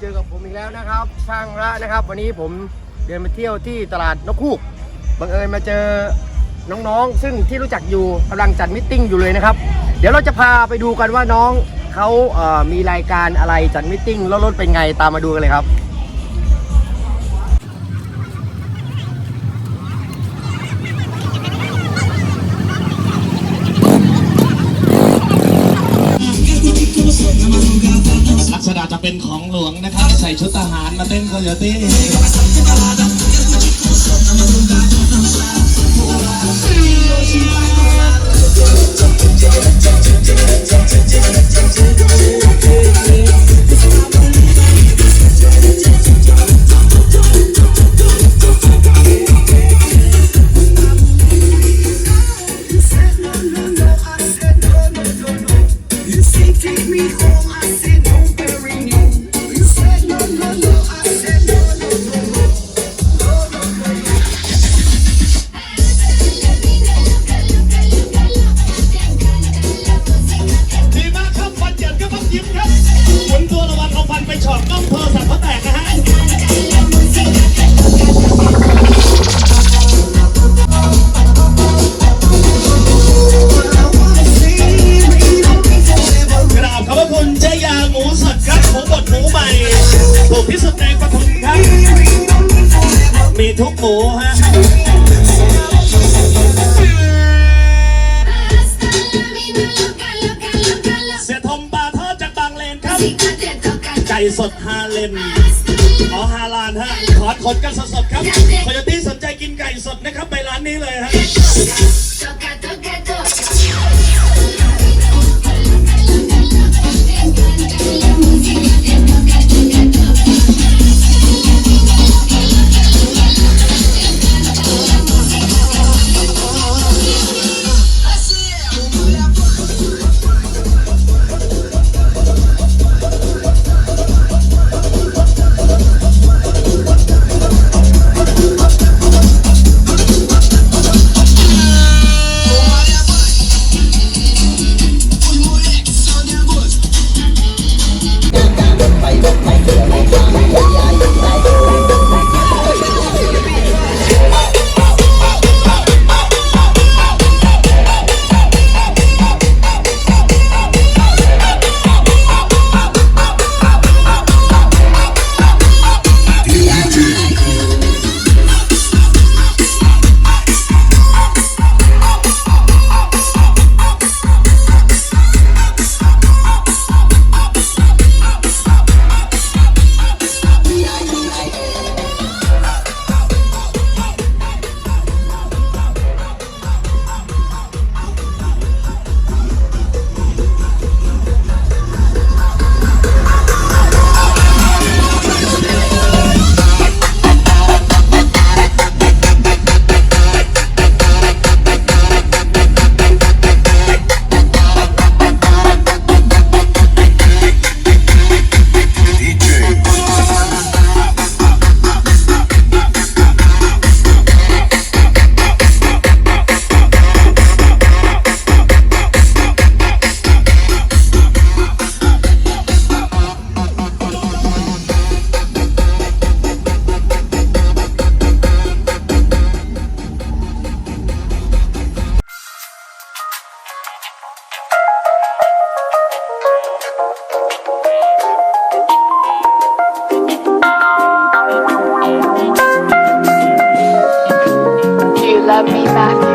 เจอกับผมอีกแล้วนะครับ ช่างละนะครับ วันนี้ผมเดินมาเที่ยวที่ตลาดนกคูกบังเอิญมาเจอน้องๆ ซึ่งที่รู้จักอยู่กำลังจัดมิทติ้งอยู่เลยนะครับ เดี๋ยวเราจะพาไปดูกันว่าน้องเขาเอ่อมีรายการอะไรจัดมิทติ้งแล้วรถเป็นไงตามมาดูกันเลยครับ เป็นของหลวงนะครับ ใส่ชุดทหารมาเต้นโคโยตี้ ถูกที่สุดในปทุมครับ มีทุกหมูฮะเสียทมปลาทอดจากบางเลนครับ ไก่สดฮาเลมอ๋อฮาลานฮะ ขอขนกันสดๆครับ คอยตี้สนใจกินไก่สดนะครับ ไปร้านนี้เลยฮะ back.